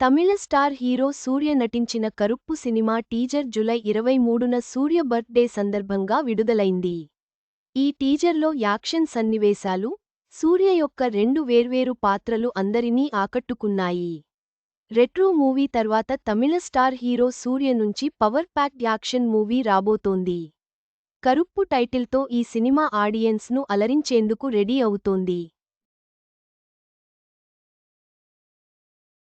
తమిళ star hero సూర్య నటించిన Karuppu cinema teaser July ఇరవై మూడున సూర్య బర్త్డే సందర్భంగా విడుదలైంది. ఈ టీజర్లో యాక్షన్ సన్నివేశాలు సూర్య యొక్క రెండు వేర్వేరు పాత్రలు అందరినీ ఆకట్టుకున్నాయి. రెట్రో మూవీ తర్వాత తమిళ స్టార్ హీరో సూర్య నుంచి పవర్ ప్యాక్డ్ యాక్షన్ మూవీ రాబోతోంది. కరుప్పు టైటిల్తో ఈ సినిమా ఆడియన్స్ను అలరించేందుకు రెడీ అవుతోంది.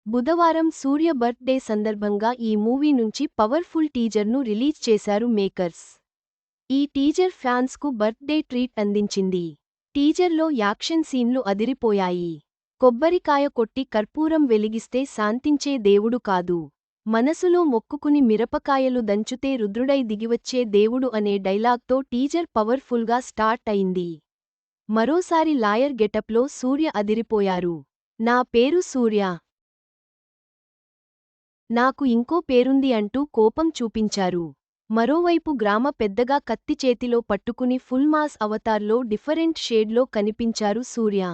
బుధవారం సూర్య బర్త్డే సందర్భంగా ఈ మూవీ నుంచి పవర్ఫుల్ టీజర్ను రిలీజ్ చేశారు మేకర్స్. ఈ టీజర్ ఫ్యాన్స్కు బర్త్డే ట్రీట్ అందించింది. టీజర్లో యాక్షన్ సీన్లు అదిరిపోయాయి. కొబ్బరికాయ కొట్టి కర్పూరం వెలిగిస్తే శాంతించే దేవుడు కాదు. మనసులో మొక్కుకుని మిరపకాయలు దంచుతే రుద్రుడై దిగివచ్చే దేవుడు అనే డైలాగ్తో టీజర్ పవర్ఫుల్గా స్టార్ట్ అయింది. మరోసారి లాయర్ గెటప్లో సూర్య అదిరిపోయారు. నా పేరు సూర్య. నాకు ఇంకో పేరుంది అంటూ కోపం చూపించారు. మరోవైపు గ్రామ పెద్దగా కత్తి చేతిలో పట్టుకుని ఫుల్ మాస్ అవతార్లో డిఫరెంట్ షేడ్లో కనిపించారు సూర్య.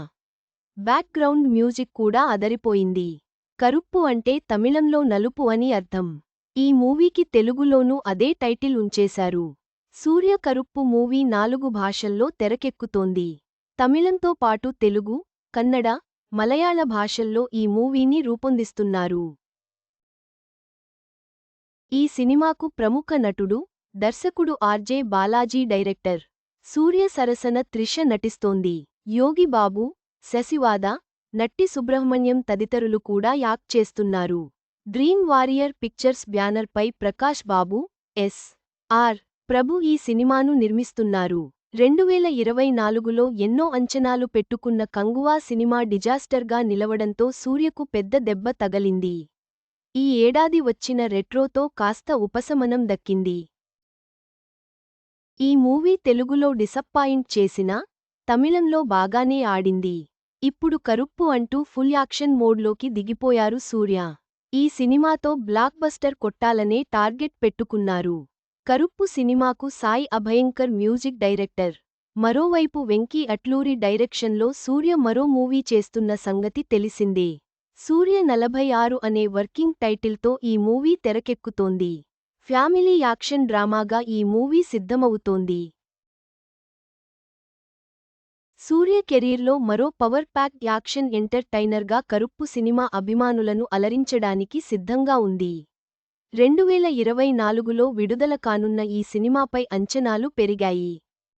బ్యాక్గ్రౌండ్ మ్యూజిక్ కూడా అదరిపోయింది. కరుప్పు అంటే తమిళంలో నలుపు అని అర్థం. ఈ మూవీకి తెలుగులోనూ అదే టైటిల్ ఉంచేశారు. సూర్య కరుప్పు మూవీ నాలుగు భాషల్లో తెరకెక్కుతోంది. తమిళంతో పాటు తెలుగు కన్నడ మలయాళ భాషల్లో ఈ మూవీని రూపొందిస్తున్నారు. ఈ సినిమాకు ప్రముఖ నటుడు దర్శకుడు ఆర్జే బాలాజీ డైరెక్టర్. సూర్య సరసన త్రిష నటిస్తోంది. యోగి బాబు శశివాద నట్టి సుబ్రహ్మణ్యం తదితరులు కూడా యాక్ట్ చేస్తున్నారు. డ్రీమ్ వారియర్ పిక్చర్స్ బ్యానర్పై ప్రకాష్ బాబు ఎస్. ఆర్. ప్రభు ఈ సినిమాను నిర్మిస్తున్నారు. రెండువేల ఇరవై నాలుగులో ఎన్నో అంచనాలు పెట్టుకున్న కంగువా సినిమా డిజాస్టర్గా నిలవడంతో సూర్యకు పెద్ద దెబ్బ తగలింది. ఈ ఏడాది వచ్చిన రెట్రోతో కాస్త ఉపశమనం దక్కింది. ఈ మూవీ తెలుగులో డిసప్పాయింట్ చేసినా తమిళంలో బాగానే ఆడింది. ఇప్పుడు కరుప్పు అంటూ ఫుల్ యాక్షన్ మోడ్లోకి దిగిపోయారు సూర్య. ఈ సినిమాతో బ్లాక్ బస్టర్ కొట్టాలనే టార్గెట్ పెట్టుకున్నారు. కరుప్పు సినిమాకు సాయి అభయంకర్ మ్యూజిక్ డైరెక్టర్. మరోవైపు వెంకీ అట్లూరి డైరెక్షన్లో సూర్య మరో మూవీ చేస్తున్న సంగతి తెలిసిందే. సూర్య నలభై ఆరు అనే వర్కింగ్ టైటిల్తో ఈ మూవీ తెరకెక్కుతోంది. ఫ్యామిలీ యాక్షన్ డ్రామాగా ఈ మూవీ సిద్ధమవుతోంది. సూర్య కెరీర్లో మరో పవర్ ప్యాక్ యాక్షన్ ఎంటర్టైనర్గా కరుప్పు సినిమా అభిమానులను అలరించడానికి సిద్ధంగా ఉంది. రెండువేల ఇరవై నాలుగులో విడుదల కానున్న ఈ సినిమాపై అంచనాలు పెరిగాయి.